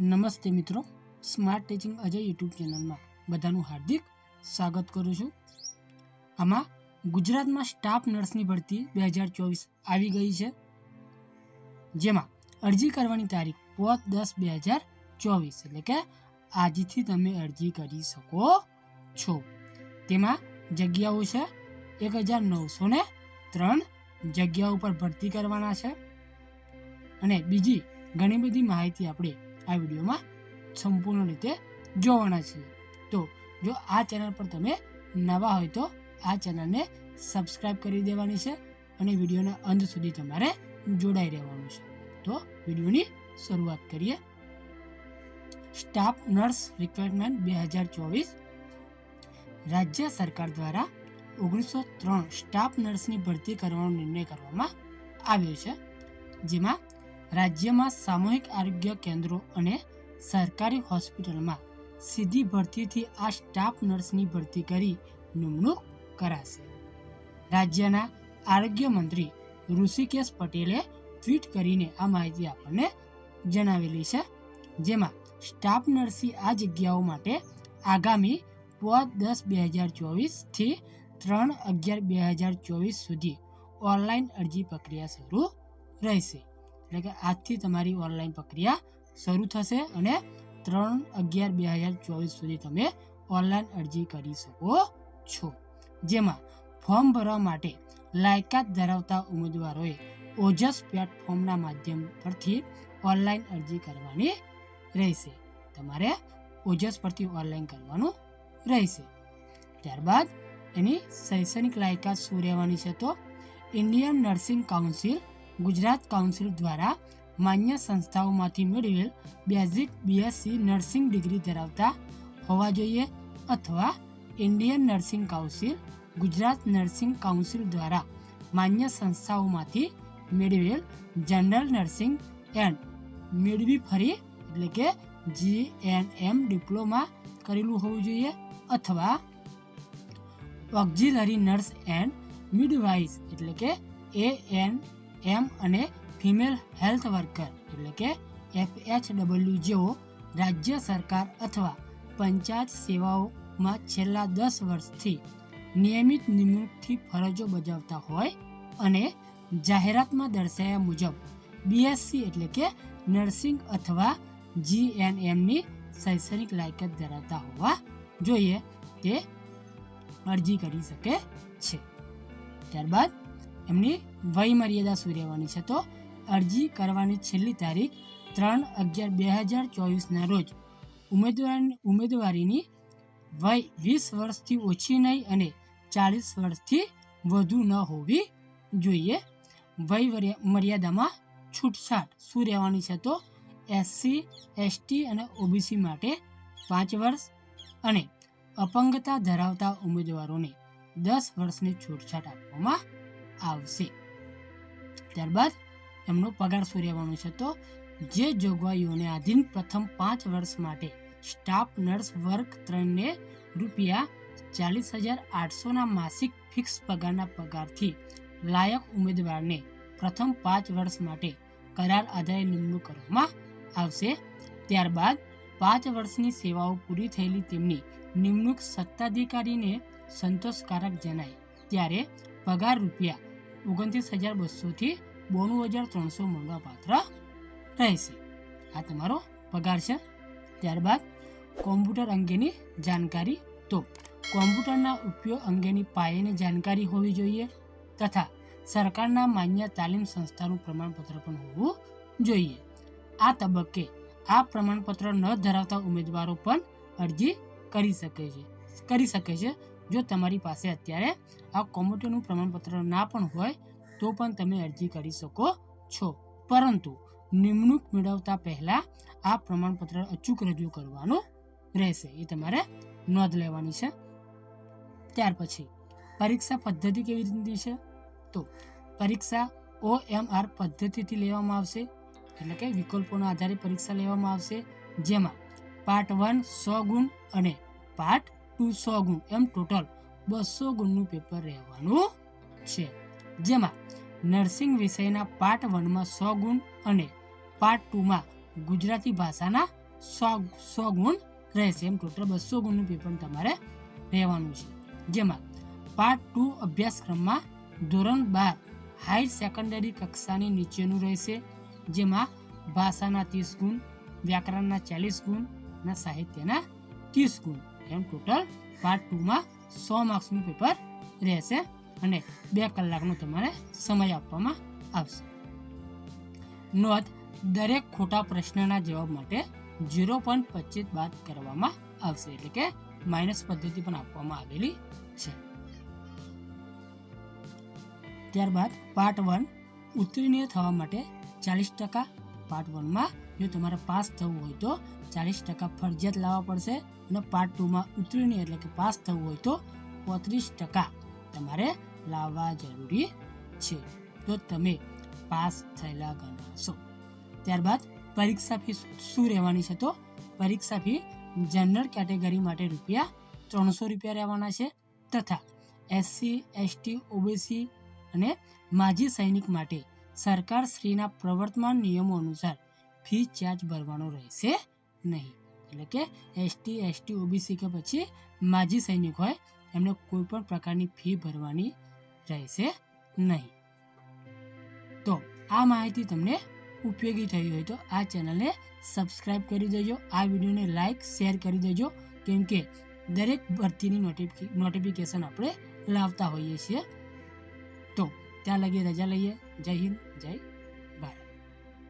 નમસ્તે મિત્રો smart teaching Ajay YouTube ચેનલમાં બધાનું હાર્દિક સ્વાગત કરું છું. આમાં ગુજરાતમાં સ્ટાફ નર્સની ભરતી બે હજાર ચોવીસ આવી ગઈ છે. જેમાં અરજી કરવાની તારીખ પાંચ દસ બે હજાર ચોવીસ, એટલે કે આજથી તમે અરજી કરી શકો છો. તેમાં જગ્યાઓ છે એક હજાર નવસો ને ત્રણ જગ્યાઓ પર ભરતી કરવાના છે. અને બીજી ઘણી બધી માહિતી આપણે આ વિડીયોમાં સંપૂર્ણ રીતે જોવાના છીએ. તો જો આ ચેનલ પર તમે નવા હોય તો આ ચેનલને સબસ્ક્રાઈબ કરી દેવાની છે અને વિડીયોના અંત સુધી તમારે જોડાઈ રહેવાનું છે. તો વિડીયોની શરૂઆત કરીએ. સ્ટાફ નર્સ રિક્વાયરમેન્ટ બે હજાર ચોવીસ. રાજ્ય સરકાર દ્વારા ઓગણીસો ત્રણ સ્ટાફ નર્સની ભરતી કરવાનો નિર્ણય કરવામાં આવ્યો છે. જેમાં રાજ્યમાં સામૂહિક આરોગ્ય કેન્દ્રો અને સરકારી હોસ્પિટલમાં સીધી ભરતીથી આ સ્ટાફ નર્સની ભરતી કરી નિમણૂક કરાશે. રાજ્યના આરોગ્ય મંત્રી ઋષિકેશ પટેલે ટ્વીટ કરીને આ માહિતી આપણને જણાવેલી છે. જેમાં, સ્ટાફ નર્સી આ જગ્યાઓ માટે આગામી પાંચ દસ બે હજાર ચોવીસથી ત્રણ અગિયાર બે હજાર ચોવીસ સુધી ઓનલાઈન અરજી પ્રક્રિયા શરૂ રહેશે. એટલે કે આજથી તમારી ઓનલાઈન પ્રક્રિયા શરૂ થશે અને ત્રણ અગિયાર બે હજાર ચોવીસ સુધી તમે ઓનલાઈન અરજી કરી શકો છો. જેમાં ફોર્મ ભરવા માટે લાયકાત ધરાવતા ઉમેદવારોએ ઓજસ પ્લેટફોર્મના માધ્યમ પરથી ઓનલાઈન અરજી કરવાની રહેશે. તમારે ઓજસ પરથી ઓનલાઈન કરવાનું રહેશે. ત્યારબાદ એની શૈક્ષણિક લાયકાત શું રહેવાની છે તો Indian nursing council Gujarat council દ્વારા માન્ય સંસ્થાઓમાંથી મેળવેલ બેઝિક બીએસસી નર્સિંગ ડિગ્રી ધરાવતા હોવા જોઈએ અથવા Indian nursing council, Gujarat nursing council દ્વારા માન્ય સંસ્થાઓમાંથી મેળવેલ જનરલ નર્સિંગ એન્ડ મેળવી ફરી એટલે કે જી એન એમ ડિપ્લોમા કરેલું હોવું જોઈએ અથવા ઓક્ઝિલરી નર્સ એન્ડ મિડવાઇઝ એટલે કે એ એન એમ અને ફિમેલ હેલ્થ વર્કર એટલે કે એફ ડબલ્યુ જેઓ રાજ્ય સરકાર અથવા પંચાયત સેવાઓમાં છેલ્લા દસ વર્ષથી નિયમિત નિમણૂકથી ફરજો બજાવતા હોય અને જાહેરાતમાં દર્શાવ્યા મુજબ બીએસસી એટલે કે નર્સિંગ અથવા જીએનએમની શૈક્ષણિક લાયકાત ધરાવતા હોવા જોઈએ તે અરજી કરી શકે છે. ત્યારબાદ એમની વયમર્યાદા શું રહેવાની છે. તો અરજી કરવાની છેલ્લી તારીખ ત્રણ અગિયાર બે હજાર ચોવીસના રોજ. ઉમેદવાર ઉમેદવારીની વય વીસ વર્ષથી ઓછી નહીં અને ચાલીસ વર્ષથી વધુ ન હોવી જોઈએ. વય મર્યાદામાં છૂટછાટ શું રહેવાની છે. તો એસસી એસટી અને ઓબીસી માટે પાંચ વર્ષ અને અપંગતા ધરાવતા ઉમેદવારોને દસ વર્ષની છૂટછાટ આપવામાં આવશે. ત્યારબાદ એમનો પગાર શું રહેવાનો છે. તો જે જોગવાઈઓને આધીન પ્રથમ પાંચ વર્ષ માટે સ્ટાફ નર્સ વર્ગ ત્રણને રૂપિયા ચાલીસ હજાર આઠસોના માસિક ફિક્સ પગારના પગારથી લાયક ઉમેદવારને પ્રથમ પાંચ વર્ષ માટે કરાર આધારે નિમણૂક કરવામાં આવશે. ત્યારબાદ પાંચ વર્ષની સેવાઓ પૂરી થયેલી તેમની નિમણૂક સત્તાધિકારીને સંતોષકારક જણાય. ત્યારે પગાર રૂપિયા ઓગણત્રીસ હજાર બસોથી બોણું હજાર ત્રણસો મળવા પાત્ર રહેશે. આ તમારો પગાર છે. ત્યારબાદ કોમ્પ્યુટર અંગેની જાણકારી તો કોમ્પ્યુટરના ઉપયોગ અંગેની પાયાની જાણકારી હોવી જોઈએ તથા સરકારના માન્ય તાલીમ સંસ્થાનું પ્રમાણપત્ર પણ હોવું જોઈએ. આ તબક્કે આ પ્રમાણપત્ર ન ધરાવતા ઉમેદવારો પણ અરજી કરી શકે છે. કરી શકે છે. જો તમારી પાસે અત્યારે આ કોમ્પ્યુટરનું પ્રમાણપત્ર ના પણ હોય, તો પણ તમે અરજી કરી શકો છો. પરંતુ નિમણૂક મેળવતા પહેલાં આ પ્રમાણપત્ર અચૂક રજૂ કરવાનું રહેશે. એ તમારે નોંધ લેવાની છે. ત્યાર પછી, પરીક્ષા પદ્ધતિ કેવી રીતની છે? તો પરીક્ષા ઓ એમ આર પદ્ધતિથી લેવામાં આવશે. એટલે કે વિકલ્પોના આધારે પરીક્ષા લેવામાં આવશે. જેમાં પાર્ટ વન, સો ગુણ અને પાર્ટ ટુ સો ગુણ એમ ટોટલ બસો ગુણનું પેપર રહેવાનું છે. જેમાં નર્સિંગ વિષયના પાર્ટ વનમાં સો ગુણ અને પાર્ટ ટુમાં ગુજરાતી ભાષાના સો સો ગુણ રહેશે. એમ ટોટલ બસો ગુણનું પેપર તમારે રહેવાનું છે. જેમાં પાર્ટ ટુ અભ્યાસક્રમમાં ધોરણ બાર હાઈ સેકન્ડરી કક્ષાની નીચેનું રહેશે. જેમાં ભાષાના ત્રીસ ગુણ, વ્યાકરણના ચાલીસ ગુણ અને સાહિત્યના ત્રીસ ગુણ. એમ ટોટલ પાર્ટ ટુમાં સો માર્ક્સનું પેપર રહેશે અને બે કલાકનો તમારે સમય આપવામાં આવશે. નોંધ, દરેક ખોટા પ્રશ્નના જવાબ માટે ઝીરો પોઈન્ટ પચીસ બાદ કરવામાં આવશે, એટલે કે માઇનસ પદ્ધતિ પણ આપવામાં આવેલી છે. ત્યારબાદ પાર્ટ વન ઉત્તીર્ણ થવા માટે ચાલીસ ટકા પાર્ટ વનમાં જો તમારે પાસ થવું હોય તો ચાલીસ ટકા ફરજિયાત લાવવા પડશે અને પાર્ટ ટુમાં ઉતરીને એટલે કે પાસ થવું હોય તો પોત્રીસ ટકા તમારે લાવવા જરૂરી છે. તો તમે પાસ થયેલા ગણાશો. ત્યારબાદ પરીક્ષા ફી શું રહેવાની છે તો પરીક્ષા ફી જનરલ કેટેગરી માટે રૂપિયા ત્રણસો રૂપિયા રહેવાના છે તથા એસસી એસટી ઓબીસી અને માજી સૈનિક માટે સરકાર શ્રીના પ્રવર્તમાન નિયમો અનુસાર ફી ચાર્જ ભરવાનો રહેશે નહીં. એટલે કે એસટી એસટી ઓબીસી કે પછી માજી સૈનિક હોય, એમને કોઈ પણ પ્રકારની ફી ભરવાની રહેશે નહીં. તો આ માહિતી તમને ઉપયોગી થઈ હોય તો આ ચેનલને સબસ્ક્રાઇબ કરી દેજો, આ વિડીયોને લાઇક, શેર કરી દેજો, કેમ કે દરેક ભરતીની નોટિફિકેશન આપણે લાવતા હોઈએ છીએ. તો ત્યાં લગી રજા લઈએ. જય હિન્દ. જય.